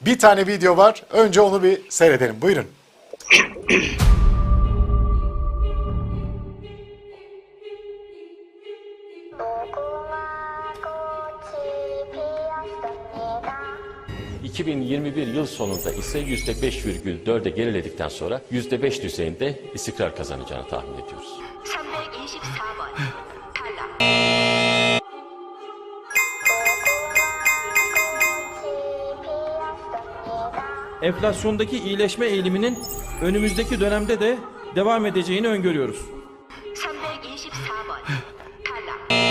Bir tane video var. Önce onu bir seyredelim. Buyurun. ...2021 yıl sonunda ise %5,4'e geriledikten sonra %5 düzeyinde istikrar kazanacağını tahmin ediyoruz. enflasyondaki iyileşme eğiliminin önümüzdeki dönemde de devam edeceğini öngörüyoruz. 324번 탈락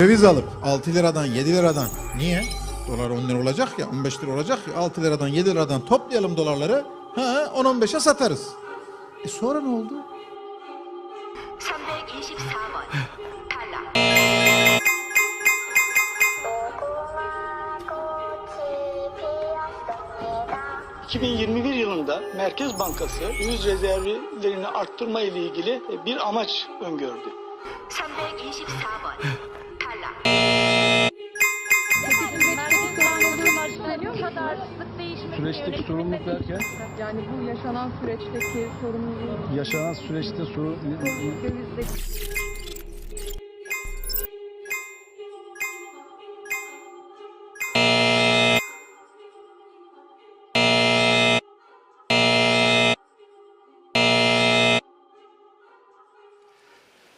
Döviz alıp 6 liradan 7 liradan niye? Dolar 10 lira olacak ya 15 lira olacak ya 6 liradan 7 liradan toplayalım dolarları ha 10-15'e satarız. E sonra ne oldu? 2021 yılında Merkez Bankası döviz rezervlerini arttırma ile ilgili bir amaç öngördü. 324번 탈락 Süreçteki sorumluluk derken Yani bu yaşanan süreçteki sorumluluk yaşanan süreçte sorun dövizdeki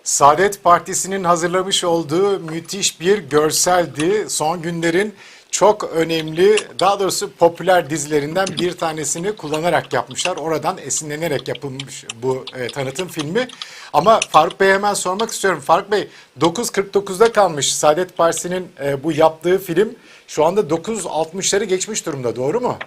Saadet Partisi'nin hazırlamış olduğu müthiş bir görseldi. Son günlerin çok önemli, daha doğrusu popüler dizilerinden bir tanesini kullanarak yapmışlar. Oradan esinlenerek yapılmış bu e, tanıtım filmi. Ama Faruk Bey'e hemen sormak istiyorum. Faruk Bey 9.49'da kalmış Saadet Partisi'nin e, bu yaptığı film. Şu anda 9.60'ları geçmiş durumda doğru mu?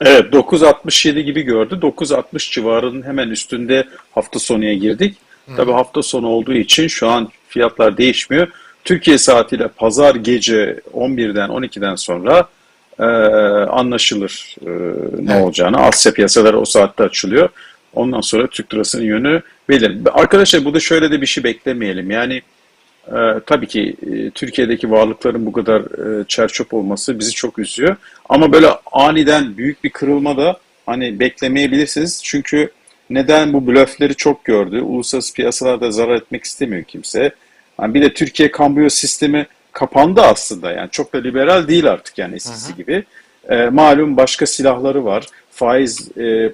Evet 9.67 gibi gördü. 9.60 civarının hemen üstünde hafta sonuya girdik. Tabii hafta sonu olduğu için şu an fiyatlar değişmiyor. Türkiye saatiyle pazar gece 11'den 12'den sonra e, anlaşılır e, ne Evet. olacağını. Asya piyasaları o saatte açılıyor. Ondan sonra Türk lirasının yönü belirli. Arkadaşlar burada şöyle de bir şey beklemeyelim. Yani e, tabii ki e, Türkiye'deki varlıkların bu kadar e, çerçöp olması bizi çok üzüyor. Ama böyle aniden büyük bir kırılma da hani beklemeyebilirsiniz. Çünkü neden bu blöfleri çok gördü? Uluslararası piyasalarda zarar etmek istemiyor kimse. Yani bir de Türkiye kambiyo sistemi kapandı aslında. Yani çok da liberal değil artık yani eskisi gibi. E, malum başka silahları var. Faiz e,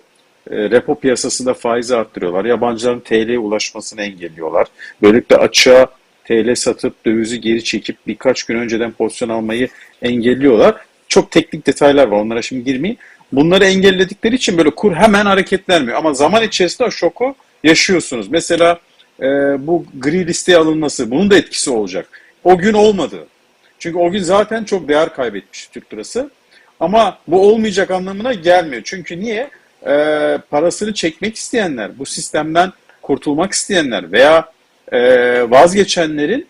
e, repo piyasasında faizi arttırıyorlar. Yabancıların TL'ye ulaşmasını engelliyorlar. Böylelikle açığa TL satıp dövizi geri çekip birkaç gün önceden pozisyon almayı engelliyorlar. Çok teknik detaylar var. Onlara şimdi girmeyeyim. Bunları engelledikleri için böyle kur hemen hareketlenmiyor. Ama zaman içerisinde şoku yaşıyorsunuz. Mesela e, bu gri listeye alınması bunun da etkisi olacak. O gün olmadı. Çünkü o gün zaten çok değer kaybetmiş Türk lirası. Ama bu olmayacak anlamına gelmiyor. Çünkü niye? E, parasını çekmek isteyenler, bu sistemden kurtulmak isteyenler veya e, vazgeçenlerin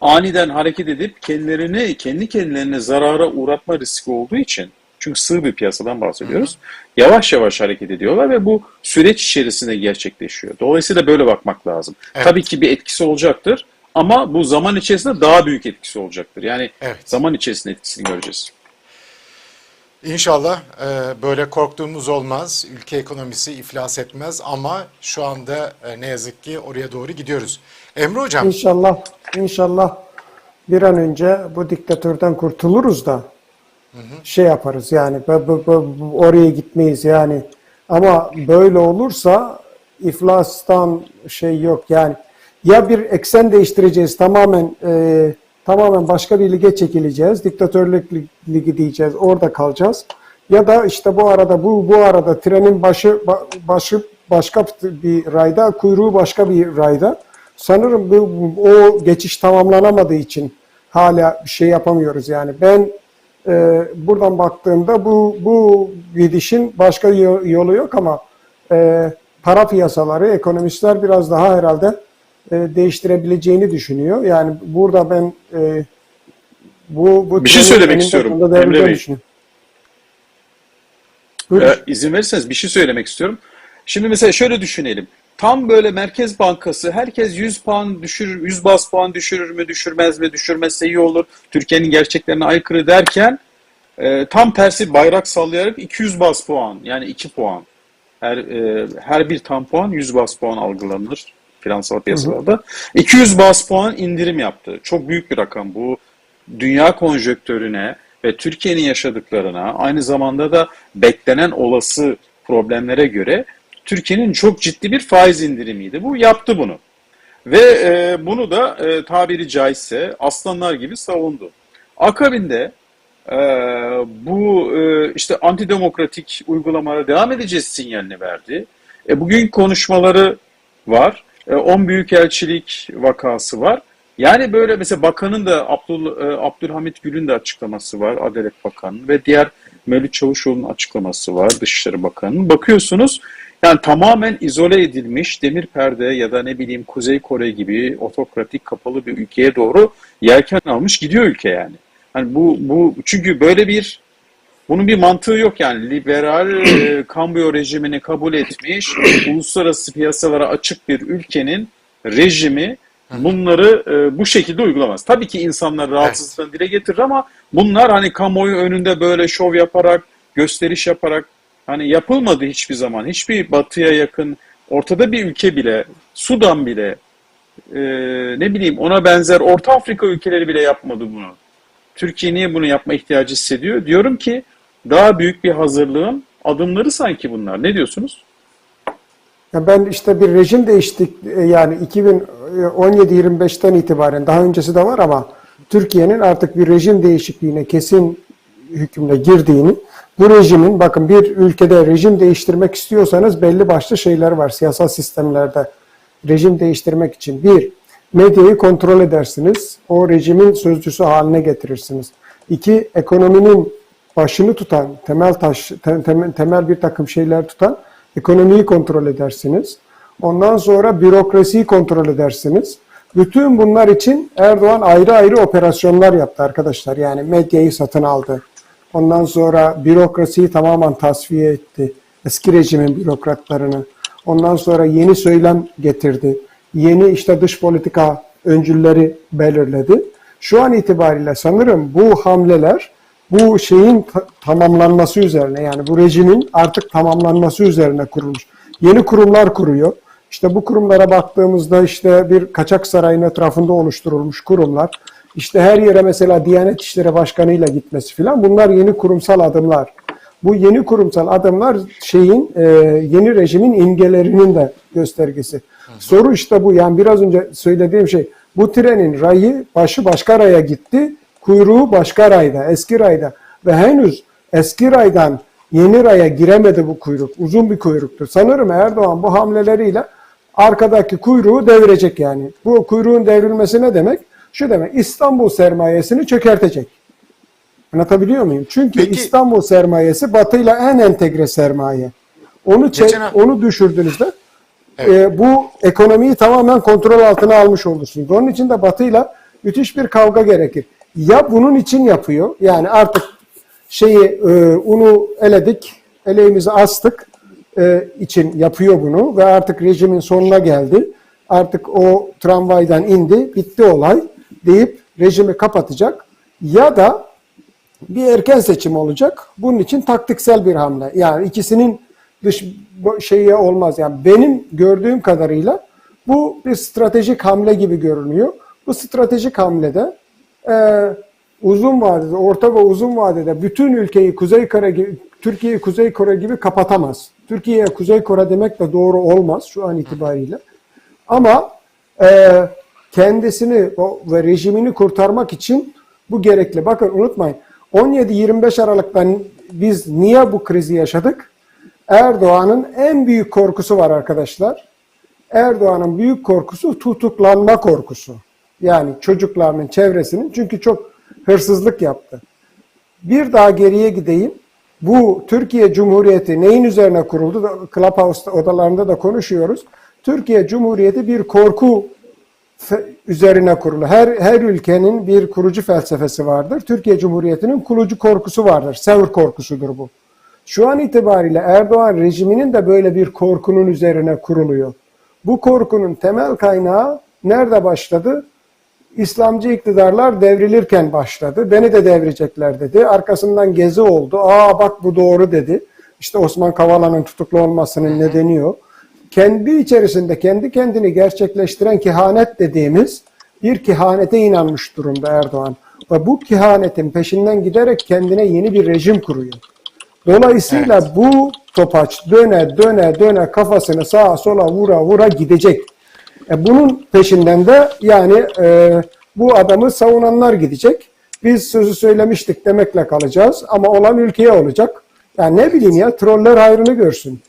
aniden hareket edip kendilerini kendi kendilerine zarara uğratma riski olduğu için çünkü sığ bir piyasadan bahsediyoruz. Yavaş yavaş hareket ediyorlar ve bu süreç içerisinde gerçekleşiyor. Dolayısıyla böyle bakmak lazım. Evet. Tabii ki bir etkisi olacaktır ama bu zaman içerisinde daha büyük etkisi olacaktır. Yani Evet. zaman içerisinde etkisini göreceğiz. İnşallah e, böyle korktuğumuz olmaz. Ülke ekonomisi iflas etmez ama şu anda e, ne yazık ki oraya doğru gidiyoruz. Emre Hocam, İnşallah, inşallah bir an önce bu diktatörden kurtuluruz da şey yaparız yani oraya gitmeyiz yani. Ama böyle olursa iflastan şey yok yani. Ya bir eksen değiştireceğiz tamamen e, tamamen başka bir lige çekileceğiz. Diktatörlük lig- ligi diyeceğiz. Orada kalacağız. Ya da işte bu arada bu bu arada trenin başı ba- başı başka bir rayda, kuyruğu başka bir rayda. Sanırım bu- o geçiş tamamlanamadığı için hala bir şey yapamıyoruz yani. Ben e, buradan baktığımda bu bu gidişin başka yo- yolu yok ama e, para piyasaları, ekonomistler biraz daha herhalde e, değiştirebileceğini düşünüyor. Yani burada ben e, bu, bu Bir şey söylemek istiyorum, Emre Bey. Ee, izin verirseniz bir şey söylemek istiyorum. Şimdi mesela şöyle düşünelim. Tam böyle Merkez Bankası herkes 100 puan düşürür, 100 bas puan düşürür mü, düşürmez mi, düşürmezse iyi olur. Türkiye'nin gerçeklerine aykırı derken e, tam tersi bayrak sallayarak 200 bas puan yani 2 puan. Her e, her bir tam puan 100 bas puan algılanır finansal piyasalarda. 200 bas puan indirim yaptı. Çok büyük bir rakam bu. Dünya konjöktörüne ve Türkiye'nin yaşadıklarına aynı zamanda da beklenen olası problemlere göre Türkiye'nin çok ciddi bir faiz indirimiydi. Bu yaptı bunu. Ve e, bunu da e, tabiri caizse aslanlar gibi savundu. Akabinde e, bu e, işte antidemokratik uygulamalara devam edeceğiz sinyalini verdi. E, bugün konuşmaları var. E, 10 büyükelçilik vakası var. Yani böyle mesela bakanın da Abdül, e, Abdülhamit Gül'ün de açıklaması var. Adalet Bakanı'nın ve diğer Mevlüt Çavuşoğlu'nun açıklaması var. Dışişleri Bakanı'nın. Bakıyorsunuz yani tamamen izole edilmiş demir perde ya da ne bileyim Kuzey Kore gibi otokratik kapalı bir ülkeye doğru yelken almış gidiyor ülke yani. Hani bu bu çünkü böyle bir bunun bir mantığı yok yani liberal e, kambiyo rejimini kabul etmiş uluslararası piyasalara açık bir ülkenin rejimi bunları e, bu şekilde uygulamaz. Tabii ki insanlar rahatsızlığını dile getirir ama bunlar hani kamuoyu önünde böyle şov yaparak, gösteriş yaparak hani yapılmadı hiçbir zaman. Hiçbir batıya yakın ortada bir ülke bile, Sudan bile e, ne bileyim ona benzer Orta Afrika ülkeleri bile yapmadı bunu. Türkiye niye bunu yapma ihtiyacı hissediyor? Diyorum ki daha büyük bir hazırlığın adımları sanki bunlar. Ne diyorsunuz? Ya ben işte bir rejim değiştik e, yani 2017-25'ten itibaren daha öncesi de var ama Türkiye'nin artık bir rejim değişikliğine kesin hükümle girdiğini bu rejimin bakın bir ülkede rejim değiştirmek istiyorsanız belli başlı şeyler var siyasal sistemlerde rejim değiştirmek için. Bir, medyayı kontrol edersiniz. O rejimin sözcüsü haline getirirsiniz. İki, ekonominin başını tutan, temel taş, te- temel, temel bir takım şeyler tutan ekonomiyi kontrol edersiniz. Ondan sonra bürokrasiyi kontrol edersiniz. Bütün bunlar için Erdoğan ayrı ayrı operasyonlar yaptı arkadaşlar. Yani medyayı satın aldı. Ondan sonra bürokrasiyi tamamen tasfiye etti. Eski rejimin bürokratlarını. Ondan sonra yeni söylem getirdi. Yeni işte dış politika öncülleri belirledi. Şu an itibariyle sanırım bu hamleler bu şeyin ta- tamamlanması üzerine yani bu rejimin artık tamamlanması üzerine kurulmuş. Yeni kurumlar kuruyor. İşte bu kurumlara baktığımızda işte bir kaçak sarayın etrafında oluşturulmuş kurumlar. İşte her yere mesela Diyanet İşleri Başkanı ile gitmesi filan bunlar yeni kurumsal adımlar. Bu yeni kurumsal adımlar şeyin e, yeni rejimin imgelerinin de göstergesi. Soru işte bu yani biraz önce söylediğim şey bu trenin rayı başı başka raya gitti kuyruğu başka rayda eski rayda ve henüz eski raydan yeni raya giremedi bu kuyruk uzun bir kuyruktur. Sanırım Erdoğan bu hamleleriyle arkadaki kuyruğu devirecek yani. Bu kuyruğun devrilmesi ne demek? Şu demek İstanbul sermayesini çökertecek. Anlatabiliyor muyum? Çünkü Peki- İstanbul sermayesi batıyla en entegre sermaye. Onu çe- Geçen ha- onu düşürdüğünüzde e, bu ekonomiyi tamamen kontrol altına almış olursunuz. Onun için de batıyla müthiş bir kavga gerekir. Ya bunun için yapıyor. Yani artık şeyi e, unu eledik, eleğimizi astık e, için yapıyor bunu ve artık rejimin sonuna geldi. Artık o tramvaydan indi, bitti olay deyip rejimi kapatacak. Ya da bir erken seçim olacak. Bunun için taktiksel bir hamle. Yani ikisinin dış şeyi olmaz. Yani benim gördüğüm kadarıyla bu bir stratejik hamle gibi görünüyor. Bu stratejik hamlede e, uzun vadede, orta ve uzun vadede bütün ülkeyi Kuzey Kore gibi, Türkiye'yi Kuzey Kore gibi kapatamaz. Türkiye'ye Kuzey Kore demek de doğru olmaz şu an itibariyle. Ama e, kendisini ve rejimini kurtarmak için bu gerekli. Bakın unutmayın 17-25 Aralık'tan biz niye bu krizi yaşadık? Erdoğan'ın en büyük korkusu var arkadaşlar. Erdoğan'ın büyük korkusu tutuklanma korkusu. Yani çocuklarının çevresinin çünkü çok hırsızlık yaptı. Bir daha geriye gideyim. Bu Türkiye Cumhuriyeti neyin üzerine kuruldu? Clubhouse odalarında da konuşuyoruz. Türkiye Cumhuriyeti bir korku üzerine kurulu. Her her ülkenin bir kurucu felsefesi vardır. Türkiye Cumhuriyeti'nin kurucu korkusu vardır. Sevr korkusudur bu. Şu an itibariyle Erdoğan rejiminin de böyle bir korkunun üzerine kuruluyor. Bu korkunun temel kaynağı nerede başladı? İslamcı iktidarlar devrilirken başladı. Beni de devirecekler dedi. Arkasından gezi oldu. Aa bak bu doğru dedi. İşte Osman Kavala'nın tutuklu olmasının nedeni o. Kendi içerisinde kendi kendini gerçekleştiren kehanet dediğimiz bir kehanete inanmış durumda Erdoğan. Ve bu kehanetin peşinden giderek kendine yeni bir rejim kuruyor. Dolayısıyla bu topaç döne döne döne kafasını sağa sola vura vura gidecek. E bunun peşinden de yani e, bu adamı savunanlar gidecek. Biz sözü söylemiştik demekle kalacağız ama olan ülkeye olacak. Yani ne bileyim ya troller hayrını görsün.